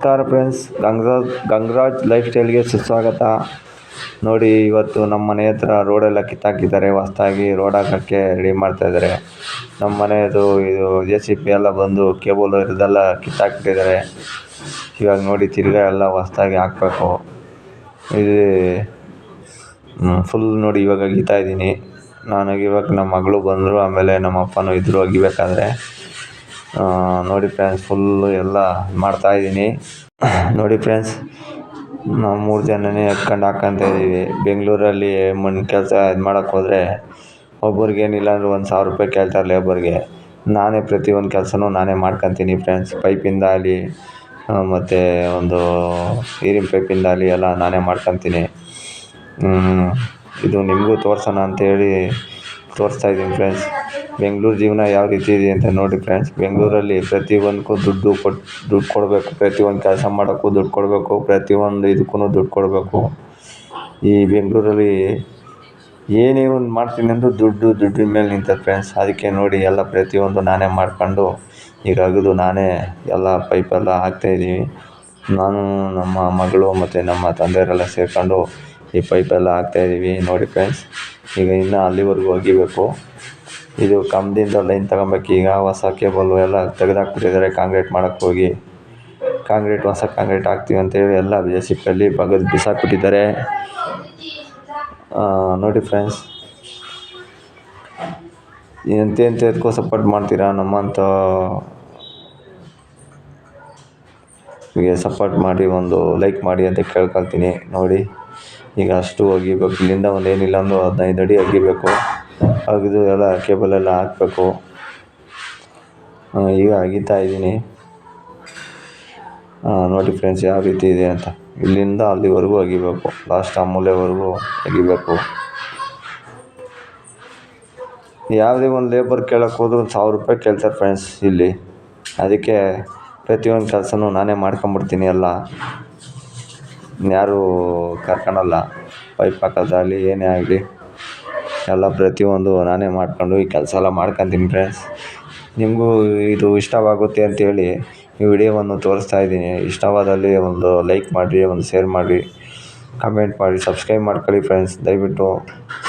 ನಮಸ್ಕಾರ friends Gangaraj Gangaraj life ಸ್ಟೈಲ್ಗೆ ಸುಸ್ವಾಗತ. ನೋಡಿ ಇವತ್ತು ನಮ್ಮ ಮನೆ ಹತ್ರ ರೋಡೆಲ್ಲ ಕಿತ್ತಾಕಿದ್ದಾರೆ. ಹೊಸ್ದಾಗಿ ರೋಡ್ ಹಾಕೋಕ್ಕೆ ರೆಡಿ ಮಾಡ್ತಾ ಇದ್ದಾರೆ. ನಮ್ಮ ಮನೆಯದು ಇದು ಜೆ ಸಿ ಪಿ ಎಲ್ಲ ಬಂದು ಕೇಬಲ್ ಇದೆಲ್ಲ ಕಿತ್ತಾಕ್ಬಿಟ್ಟಿದ್ದಾರೆ. ಇವಾಗ ನೋಡಿ ತಿರ್ಗಾ ಎಲ್ಲ ಹೊಸ್ದಾಗಿ ಹಾಕಬೇಕು. ಇದು ಫುಲ್ ನೋಡಿ ಇವಾಗ ಇದ್ದೀನಿ. ನಾನು ಇವಾಗ ನಮ್ಮ ಮಗಳು ಬಂದರು ಆಮೇಲೆ ನಮ್ಮ ಅಪ್ಪನೂ ಇದ್ದರು ಅಗಿಬೇಕಾದ್ರೆ ಆ, ನೋಡಿ ಫ್ರೆಂಡ್ಸ್ ಫುಲ್ಲು ಎಲ್ಲ ಮಾಡ್ತಾ ಇದ್ದೀನಿ. ನೋಡಿ ಫ್ರೆಂಡ್ಸ್, ನಾವು ಮೂರು ಜನನೇ ಎತ್ಕೊಂಡು ಹಾಕ್ಕೊಂತ ಇದ್ದೀವಿ. ಬೆಂಗಳೂರಲ್ಲಿ ಮಣ್ಣು ಕೆಲಸ ಇದು ಮಾಡೋಕ್ಕೆ ಹೋದರೆ ಒಬ್ರಿಗೆ ಏನಿಲ್ಲ ಅಂದ್ರೆ ಒಂದು ಸಾವಿರ ರೂಪಾಯಿ ಕೇಳ್ತಾರೆ ಲೇಬರ್ಗೆ ನಾನೇ ಪ್ರತಿಯೊಂದು ಕೆಲಸನೂ ನಾನೇ ಮಾಡ್ಕೊತೀನಿ ಫ್ರೆಂಡ್ಸ್. ಪೈಪಿಂದ ಆಗಲಿ ಮತ್ತು ಒಂದು ನೀರಿನ ಪೈಪಿಂದ ಆಗಲಿ ಎಲ್ಲ ನಾನೇ ಮಾಡ್ಕೊತೀನಿ. ಇದು ನಿಮಗೂ ತೋರ್ಸೋಣ ಅಂತೇಳಿ ತೋರಿಸ್ತಾ ಇದ್ದೀನಿ ಫ್ರೆಂಡ್ಸ್. ಬೆಂಗಳೂರು ಜೀವನ ಯಾವ ರೀತಿ ಇದೆ ಅಂತ ನೋಡಿ ಫ್ರೆಂಡ್ಸ್ ಬೆಂಗಳೂರಲ್ಲಿ ಪ್ರತಿಯೊಂದಕ್ಕೂ ದುಡ್ಡು ಕೊಟ್ಟು ದುಡ್ಡು ಕೊಡಬೇಕು. ಪ್ರತಿಯೊಂದು ಕೆಲಸ ಮಾಡೋಕ್ಕೂ ದುಡ್ಡು ಕೊಡಬೇಕು. ಪ್ರತಿಯೊಂದು ಇದಕ್ಕೂ ದುಡ್ಡು ಕೊಡಬೇಕು. ಈ ಬೆಂಗಳೂರಲ್ಲಿ ಏನೇ ಒಂದು ಮಾಡ್ತೀನಿ ಅಂದರೂ ದುಡ್ಡು, ದುಡ್ಡಿನ ಮೇಲೆ ನಿಂತದೆ ಫ್ರೆಂಡ್ಸ್ ಅದಕ್ಕೆ ನೋಡಿ ಎಲ್ಲ ಪ್ರತಿಯೊಂದು ನಾನೇ ಮಾಡ್ಕೊಂಡು ಈಗ ಅಗದು ನಾನೇ ಎಲ್ಲ ಪೈಪೆಲ್ಲ ಹಾಕ್ತಾಯಿದ್ದೀವಿ ನಾನು, ನಮ್ಮ ಮಗಳು ಮತ್ತು ನಮ್ಮ ತಂದೆಯವರೆಲ್ಲ ಸೇರಿಕೊಂಡು ಈ ಪೈಪೆಲ್ಲ ಹಾಕ್ತಾಯಿದ್ದೀವಿ ನೋಡಿ ಫ್ರೆಂಡ್ಸ್ ಈಗ ಇನ್ನೂ ಅಲ್ಲಿವರೆಗೂ ಅಗಿಬೇಕು ಇದು ಕಂಬದಿಂದ ಲೈನ್ ತಗೊಬೇಕು. ಈಗ ಹೊಸ ಕೇಬಲ್ಲು ಎಲ್ಲ ತೆಗೆದಾಕ್ಬಿಟ್ಟಿದ್ದಾರೆ. ಕಾಂಕ್ರೀಟ್ ಮಾಡೋಕ್ಕೆ ಹೋಗಿ. ಕಾಂಕ್ರೀಟ್, ಹೊಸ ಕಾಂಕ್ರೀಟ್ ಹಾಕ್ತೀವಿ ಅಂತೇಳಿ ಎಲ್ಲ ಜೆ ಸಿ ಪಿಯಲ್ಲಿ ಬಗೆದು ಬಿಸಾಕ್ಬಿಟ್ಟಿದ್ದಾರೆ. ನೋಡಿ ಫ್ರೆಂಡ್ಸ್. ಎಂತ ಎಂಥದಕ್ಕೂ ಸಪೋರ್ಟ್ ಮಾಡ್ತೀರಾ ನಮ್ಮಂತ? ಸಪೋರ್ಟ್ ಮಾಡಿ, ಒಂದು ಲೈಕ್ ಮಾಡಿ ಅಂತ ಕೇಳ್ಕೊಳ್ತೀನಿ. ನೋಡಿ, ಈಗ ಅಷ್ಟು ಒಗಿಬೇಕು ಇಲ್ಲಿಂದ ಒಂದು ಏನಿಲ್ಲ ಅಂದರೂ ಹದಿನೈದು ಅಡಿ ಅಗಿಬೇಕು ಅಗಿದು ಎಲ್ಲ ಕೇಬಲ್ ಎಲ್ಲ ಹಾಕಬೇಕು. ಈಗ ಅಗಿತಾ ಇದ್ದೀನಿ. ನೋಡಿ ಫ್ರೆಂಡ್ಸ್ ಯಾವ ರೀತಿ ಇದೆ ಅಂತ. ಇಲ್ಲಿಂದ ಅಲ್ಲಿವರೆಗೂ ಅಗಿಬೇಕು. ಲಾಸ್ಟ್ ಆ ಮೂಲೆವರೆಗೂ ಅಗಿಬೇಕು. ಯಾವುದೇ ಒಂದು ಲೇಬರ್ ಕೇಳೋಕೆ ಹೋದ್ರೂ ಒಂದು ಸಾವಿರ ರೂಪಾಯಿ ಕೇಳ್ತಾರೆ ಫ್ರೆಂಡ್ಸ್ ಇಲ್ಲಿ. ಅದಕ್ಕೆ ಪ್ರತಿಯೊಂದು ಕೆಲಸನೂ ನಾನೇ ಮಾಡ್ಕೊಂಬಿಡ್ತೀನಿ ಎಲ್ಲ ಯಾರೂ ಕರ್ಕೊಳಲ್ಲ. ಪೈಪ್ ಹಾಕೋದಾಗಲಿ ಏನೇ ಆಗಲಿ. ಎಲ್ಲ ಪ್ರತಿಯೊಂದು ನಾನೇ ಮಾಡ್ಕೊಂಡು ಈ ಕೆಲಸ ಎಲ್ಲ ಮಾಡ್ಕೊತೀನಿ ಫ್ರೆಂಡ್ಸ್ ನಿಮಗೂ ಇದು ಇಷ್ಟವಾಗುತ್ತೆ ಅಂತೇಳಿ ಈ ವಿಡಿಯೋವನ್ನು ತೋರಿಸ್ತಾ ಇದ್ದೀನಿ. ಇಷ್ಟವಾದಲ್ಲಿ ಒಂದು ಲೈಕ್ ಮಾಡಿರಿ, ಒಂದು ಶೇರ್ ಮಾಡಿರಿ ಕಮೆಂಟ್ ಮಾಡಿ ಸಬ್ಸ್ಕ್ರೈಬ್ ಮಾಡ್ಕೊಳ್ಳಿ ಫ್ರೆಂಡ್ಸ್ ದಯವಿಟ್ಟು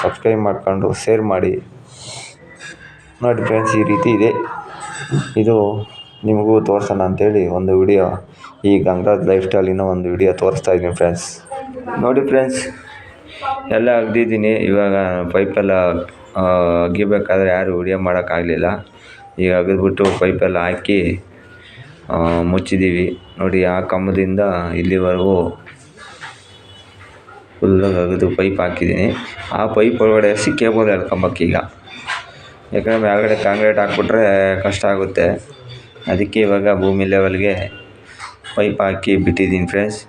ಸಬ್ಸ್ಕ್ರೈಬ್ ಮಾಡ್ಕೊಂಡು ಶೇರ್ ಮಾಡಿ. ನೋಡಿ ಫ್ರೆಂಡ್ಸ್ ಈ ರೀತಿ ಇದೆ. ಇದು ನಿಮಗೂ ತೋರಿಸೋಣ ಅಂತೇಳಿ ಒಂದು ವಿಡಿಯೋ. ಈ ಗಂಗರಾಜ್ ಲೈಫ್ ಸ್ಟೈಲಿನ ಒಂದು ವಿಡಿಯೋ ತೋರಿಸ್ತಾ ಇದ್ದೀನಿ ಫ್ರೆಂಡ್ಸ್ ನೋಡಿ ಫ್ರೆಂಡ್ಸ್ ಎಲ್ಲ ಅಗ್ದಿದ್ದೀನಿ ಇವಾಗ ಪೈಪೆಲ್ಲ ಅಗಿಬೇಕಾದ್ರೆ ಯಾರು ವಿಡಿಯೋ ಮಾಡೋಕ್ಕಾಗಲಿಲ್ಲ ಈಗ ಅಗಿದ್ಬಿಟ್ಟು ಪೈಪೆಲ್ಲ ಹಾಕಿ ಮುಚ್ಚಿದ್ದೀವಿ ನೋಡಿ, ಆ ಕಂಬದಿಂದ ಇಲ್ಲಿವರೆಗೂ ಫುಲ್ಲಾಗಿ ಅಗೆದು ಪೈಪ್ ಹಾಕಿದ್ದೀನಿ. ಆ ಪೈಪ್ ಒಳಗಡೆ ಎಸಿ ಕೇಬಲ್ ಈಗ. ಯಾಕಂದರೆ ಮೇಲ್ಗಡೆ ಕಾಂಕ್ರೀಟ್ ಹಾಕ್ಬಿಟ್ರೆ ಕಷ್ಟ ಆಗುತ್ತೆ. ಅದಕ್ಕೆ ಇವಾಗ ಭೂಮಿ ಲೆವೆಲ್ಗೆ ಪೈಪ್ ಹಾಕಿ ಬಿಟ್ಟಿದ್ದೀನಿ ಫ್ರೆಂಡ್ಸ್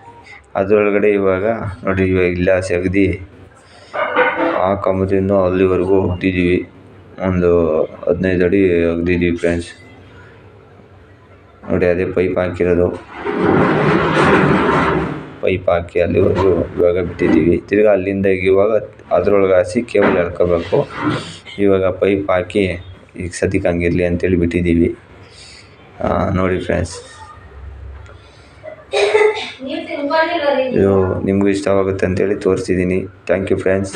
ಅದರೊಳಗಡೆ ಇವಾಗ ನೋಡಿ, ಇವಾಗ ಇಲ್ಲ ಸೆಗ್ದು ಆ ಕಂಬದಿಂದ ಅಲ್ಲಿವರೆಗೂ ಹೋಗ್ತಿದ್ದೀವಿ. ಒಂದು ಹದಿನೈದು ಅಡಿ ಅಗ್ದಿದ್ದೀವಿ ಫ್ರೆಂಡ್ಸ್ ನೋಡಿ ಅದೇ ಪೈಪ್ ಹಾಕಿರೋದು. ಪೈಪ್ ಹಾಕಿ ಅಲ್ಲಿವರೆಗೂ ಇವಾಗ ಬಿಟ್ಟಿದ್ದೀವಿ. ತಿರ್ಗಿ ಅಲ್ಲಿಂದ ಇವಾಗ ಅದ್ರೊಳಗೆ ಹಾಸಿ ಕೇಬಲ್ ಎಳ್ಕೋಬೇಕು. ಇವಾಗ ಪೈಪ್ ಹಾಕಿ ಈಗ ಸದ್ಯಕ್ಕೆ ಹಂಗಿರಲಿ ಅಂತೇಳಿ ಬಿಟ್ಟಿದ್ದೀವಿ. ನೋಡಿ ಫ್ರೆಂಡ್ಸ್ ಇದು ನಿಮಗೂ ಇಷ್ಟವಾಗುತ್ತೆ ಅಂತೇಳಿ ತೋರಿಸಿದ್ದೀನಿ ಥ್ಯಾಂಕ್ ಯು ಫ್ರೆಂಡ್ಸ್